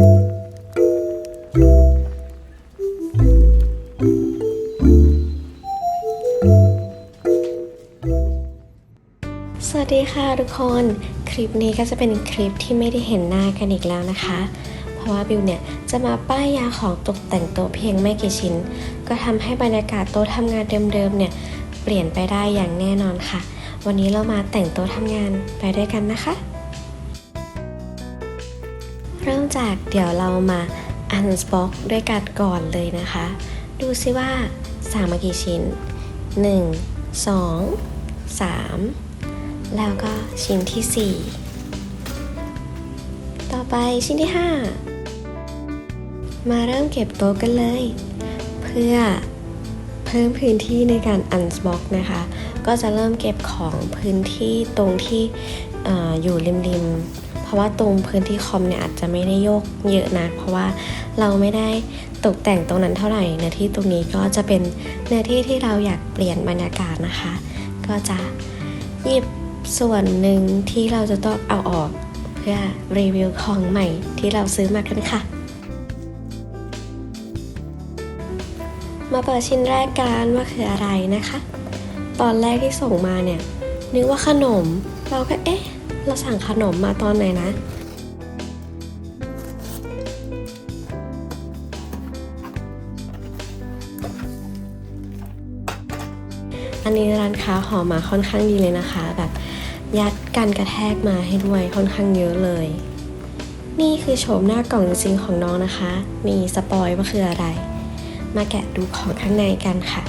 สวัสดีค่ะทุกคน คลิปนี้ก็จะเป็นคลิปที่ไม่ได้เห็นหน้ากันอีกแล้วนะคะ เพราะว่าบิวเนี่ยจะมาป้ายยาของตกแต่งโต๊ะเพียงไม่กี่ชิ้น ก็ทำให้บรรยากาศโต๊ะทำงานเดิมๆเนี่ยเปลี่ยนไปได้อย่างแน่นอนค่ะ วันนี้เรามาแต่งโต๊ะทำงานไปด้วยกันนะคะ เริ่มจากเดี๋ยวเรามาอันสบ็อกด้วยกันก่อนเลยนะคะ ดูซิว่าสามกี่ชิ้น 1 2 3 แล้วก็ชิ้นที่ 4 ต่อไปชิ้นที่ 5 มาเริ่มเก็บโต๊ะกันเลย เพื่อเพิ่มพื้นที่ในการอันสบ็อกนะคะ ก็จะเริ่มเก็บของพื้นที่ตรงที่ออยู่ริมๆ ราะว่าตรงพื้นที่คอมเนี่ยอาจจะไม่ได้โยกเยอะนะเพราะว่าเราไม่ได้ตกแต่งตรงนั้นเท่าไหร่เนื้อที่ตรงนี้ก็จะเป็นเนื้อที่ที่เราอยากเปลี่ยนบรรยากาศนะคะ ก็จะหยิบส่วนหนึ่งที่เราจะต้องเอาออกเพื่อรีวิวของใหม่ที่เราซื้อมากันค่ะ มาเปิดชิ้นแรกกันว่าคืออะไรนะคะ ตอนแรกที่ส่งมาเนี่ยนึกว่าขนม เราก็เอ๊ะ เราสั่งขนมมาตอนไหนนะ อันนี้ร้านค้าห่อมาค่อนข้างดีเลยนะคะ แบบยัดกันกระแทกมาให้ด้วยค่อนข้างเยอะเลย นี่คือโฉมหน้ากล่องจริงของน้องนะคะ มีสปอยว่าคืออะไร มาแกะดูของข้างในกันค่ะ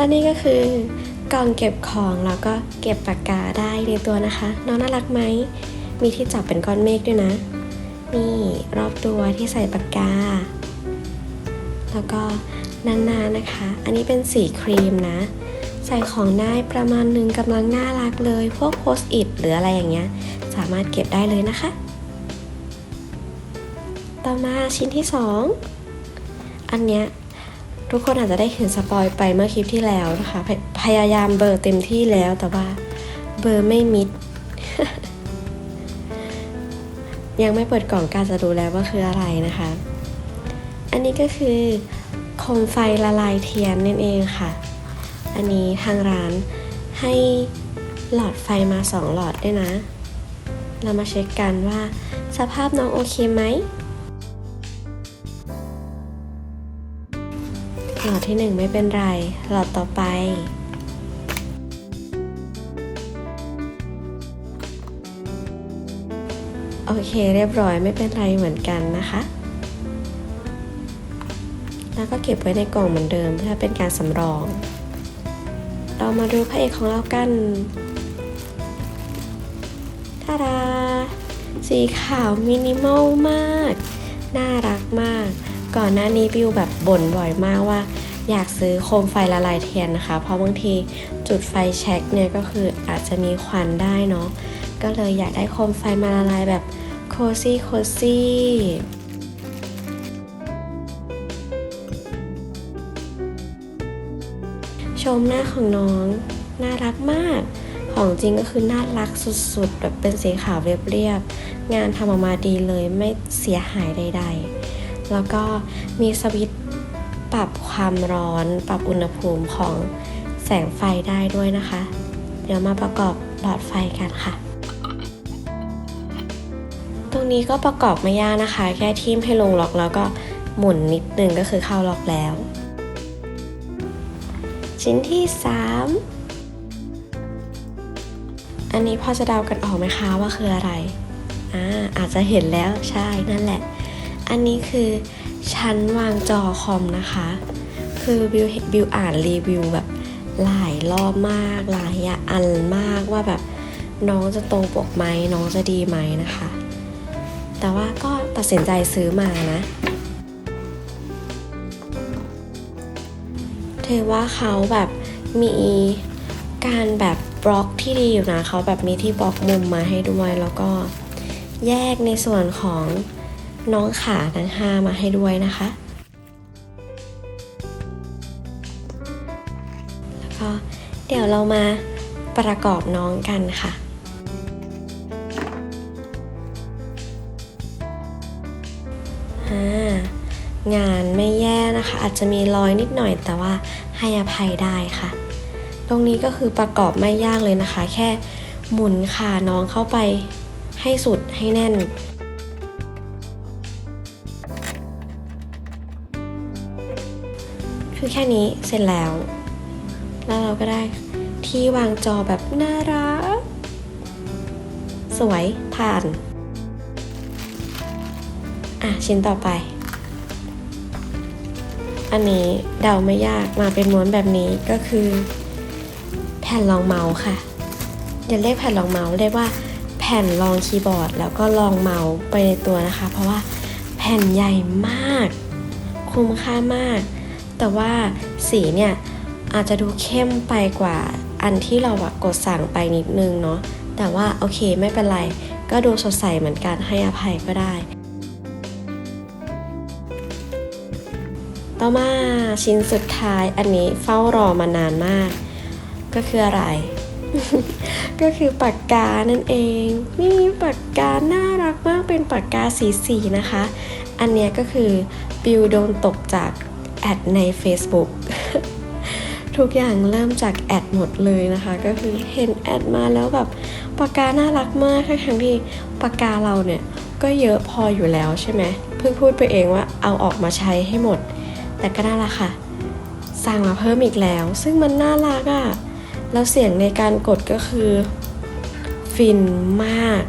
และนี่ก็คือกล่องเก็บของแล้วก็เก็บปากกาได้ในตัวนะคะ น้องน่ารักไหม มีที่จับเป็นก้อนเมฆด้วยนะ นี่รอบตัวที่ใส่ปากกา แล้วก็นานๆนะคะ อันนี้เป็นสีครีมนะ ใส่ของได้ประมาณหนึ่งกำลังน่ารักเลย พวกโพสอิทหรืออะไรอย่างเงี้ย สามารถเก็บได้เลยนะคะ ต่อมาชิ้นที่สองอันเนี้ย ทุกคนอาจจะได้เห็นสปอยไปเมื่อคลิปที่แล้วนะคะพยพยายามเบอร์เต็มที่แล้วแต่ว่าเบอร์ไม่มิด ยังไม่เปิดกล่องการจะดูแล้วว่าคืออะไรนะคะ อันนี้ก็คือโคมไฟละลายเทียนนั่นเองค่ะ อันนี้ทางร้านให้หลอดไฟมาสองหลอดด้วยนะ เรามาเช็คกันว่าสภาพน้องโอเคไหม หลอดที่หนึ่งไม่เป็นไร หลอดต่อไปโอเคเรียบร้อยไม่เป็นไรเหมือนกันนะคะ แล้วก็เก็บไว้ในกล่องเหมือนเดิมเพื่อเป็นการสำรอง เรามาดูพระเอกของเรากันทาดาสีขาวมินิมอลมาก น่ารักมาก ก่อนหน้านี้บิวแบบบ่นบ่อยมากว่า อยากซื้อโคมไฟละลายเทียนนะคะ เพราะบางทีจุดไฟแช็กเนี่ยก็คืออาจจะมีควันได้เนาะก็เลยอยากได้โคมไฟมาละลายแบบโคซี่โคซี่ชมหน้าของน้องน่ารักมาก ของจริงก็คือน่ารักสุดๆ แบบเป็นสีขาวเรียบๆ งานทำออกมาดีเลยไม่เสียหายใด ๆ แล้วก็มีสวิตช์ปรับความร้อน ปรับอุณหภูมิของแสงไฟได้ด้วยนะคะ เดี๋ยวมาประกอบหลอดไฟกันค่ะ ตรงนี้ก็ประกอบไม่ยากนะคะ แค่ทิ่มให้ลงล็อกแล้วก็หมุนนิดนึงก็คือเข้าล็อกแล้ว ชิ้นที่ 3 อันนี้พอจะเดากันออกไหมคะว่าคืออะไรอ่าอาจจะเห็นแล้วใช่นั่นแหละ อันนี้คือชั้นวางจอคอมนะคะ คือบิวบิวอ่านรีวิวแบบหลายรอบมากหลายอันมากว่าแบบน้องจะตรงปกไหมน้องจะดีไหมนะคะ แต่ว่าก็ตัดสินใจซื้อมานะถือว่าเขาแบบมีการแบบบล็อกที่ดีอยู่นะเขาแบบมีที่บล็อกมุมมาให้ด้วยแล้วก็แยกในส่วนของ น้องขาทั้งห้ามาให้ด้วยนะคะ แล้วก็เดี๋ยวเรามาประกอบน้องกันค่ะงานไม่แย่นะคะ อาจจะมีรอยนิดหน่อยแต่ว่าให้อภัยได้ค่ะ ตรงนี้ก็คือประกอบไม่ยากเลยนะคะ แค่หมุนขาน้องเข้าไปให้สุดให้แน่น คือแค่นี้เสร็จแล้ว แล้วเราก็ได้ที่วางจอแบบน่ารัก สวยผ่าน อะ ชิ้นต่อไป อันนี้เดาไม่ยากมาเป็นม้วนแบบนี้ก็คือ แผ่นรองเมาส์ค่ะอย่าเรียกแผ่นรองเมาส์เรียกว่าแผ่นรองคีย์บอร์ด แล้วก็รองเมาส์ไปในตัวนะคะ เพราะว่าแผ่นใหญ่มาก คุ้มค่ามาก แต่ว่าสีเนี่ยอาจจะดูเข้มไปกว่าอันที่เราอะกดสั่งไปนิดนึงเนาะแต่ว่าโอเคไม่เป็นไร ก็ดูสดใสเหมือนกันให้อภัยก็ได้ ต่อมาชิ้นสุดท้ายอันนี้เฝ้ารอมานานมาก ก็คืออะไร ก็คือปากกานั่นเอง นี่ปากกาน่ารักมากเป็นปากกาสีสีนะคะ อันนี้ก็คือบิวโดนตกจาก แอดใน Facebook ทุกอย่างเริ่มจากแอดหมดเลยนะคะ ก็คือเห็นแอดมาแล้วแบบปากกาน่ารักมากทั้งที่ปากกาเราเนี่ยก็เยอะพออยู่แล้วใช่ไหมเพิ่งพูดไปเองว่าเอาออกมาใช้ให้หมด แต่ก็น่ารักค่ะสั่งมาเพิ่มอีกแล้ว ซึ่งมันน่ารักอะ่ะแล้วเสียงในการกดก็คือ ฟินมาก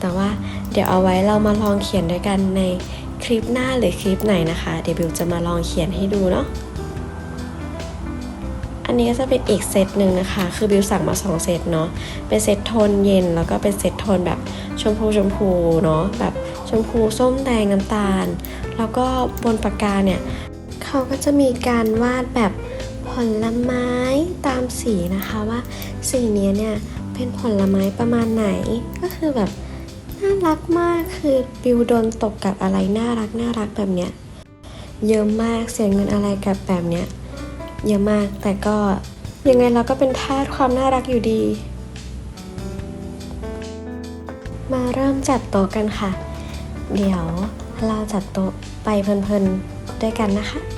แต่ว่าเดี๋ยวเอาไว้เรามาลองเขียนด้วยกันใน คลิปหน้าหรือคลิปไหนนะคะ เดี๋ยวบิวจะมาลองเขียนให้ดูเนาะอันนี้ก็จะเป็นอีกเซตหนึ่งนะคะ คือบิวสั่งมาสองเซตเนาะ เป็นเซตโทนเย็น แล้วก็เป็นเซตโทนแบบชมพูชมพูเนาะ แบบชมพูส้มแดงน้ำตาล แล้วก็บนปากกาเนี่ย เขาก็จะมีการวาดแบบผลไม้ตามสีนะคะว่าสีนี้เนี่ยเป็นผลไม้ประมาณไหน ก็คือแบบ น่ารักมากคือบิวโดนตกกับอะไรน่ารักน่ารักแบบเนี้ยเยอะมากเสียเงินอะไรกับแบบเนี้ยเยอะมากแต่ก็ยังไงเราก็เป็นทาสความน่ารักอยู่ดี มาเริ่มจัดโต๊ะกันค่ะ เดี๋ยวเราจัดโต๊ะไปเพลินๆด้วยกันนะคะ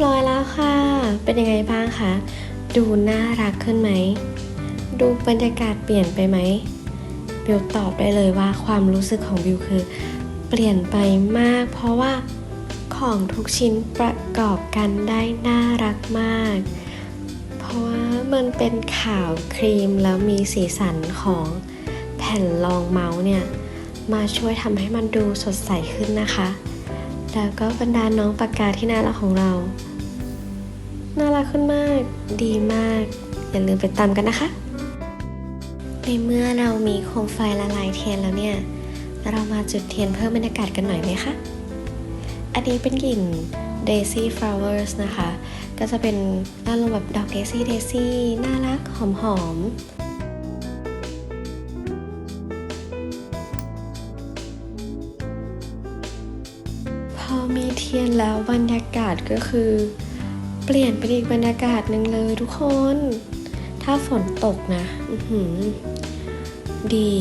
รียบร้อยแล้วค่ะ เป็นยังไงบ้างคะ ดูน่ารักขึ้นไหม ดูบรรยากาศเปลี่ยนไปไหม บิวตอบได้เลยว่าความรู้สึกของบิวคือ เปลี่ยนไปมาก เพราะว่าของทุกชิ้นประกอบกันได้น่ารักมาก เพราะว่ามันเป็นขาวครีมแล้วมีสีสันของแผ่นรองเมาส์เนี่ย มาช่วยทำให้มันดูสดใสขึ้นนะคะแล้วก็บรรดาน้องปากกาที่น่ารักของเรา น่ารักขึ้นมาก ดีมาก อย่าลืมไปตามกันนะคะ ในเมื่อเรามีโคมไฟละลายเทียนแล้วเนี่ย เรามาจุดเทียนเพิ่มบรรยากาศกันหน่อยไหมคะ อันนี้เป็นกลิ่น Daisy Flowers นะคะ ก็จะเป็นอารมณ์แบบดอก Daisy Daisy น่ารัก หอมๆพอมีเทียนแล้วบรรยากาศก็คือ ปลี่ยนเป็นอีกบรรยากาศหนึ่งเลยทุกคน ถ้าฝนตกนะดี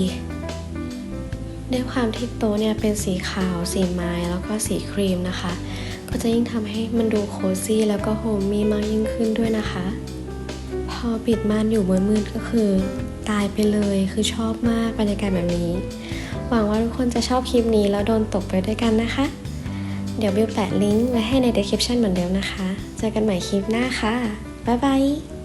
ด้วยความที่โต๊ะเนี่ยเป็นสีขาว สีไม้แล้วก็สีครีมนะคะ ก็จะยิ่งทำให้มันดูโคซี่แล้วก็โฮมมี่มากยิ่งขึ้นด้วยนะคะ พอปิดม่านอยู่มืดๆก็คือ ตายไปเลยคือชอบมากบรรยากาศแบบนี้ หวังว่าทุกคนจะชอบคลิปนี้แล้วโดนตกไปด้วยกันนะคะ เดี๋ยวบิวแปะลิงก์ไว้ให้ใน description เหมือนเดิมนะคะ เจอกันใหม่คลิปหน้าค่ะ บ๊ายบาย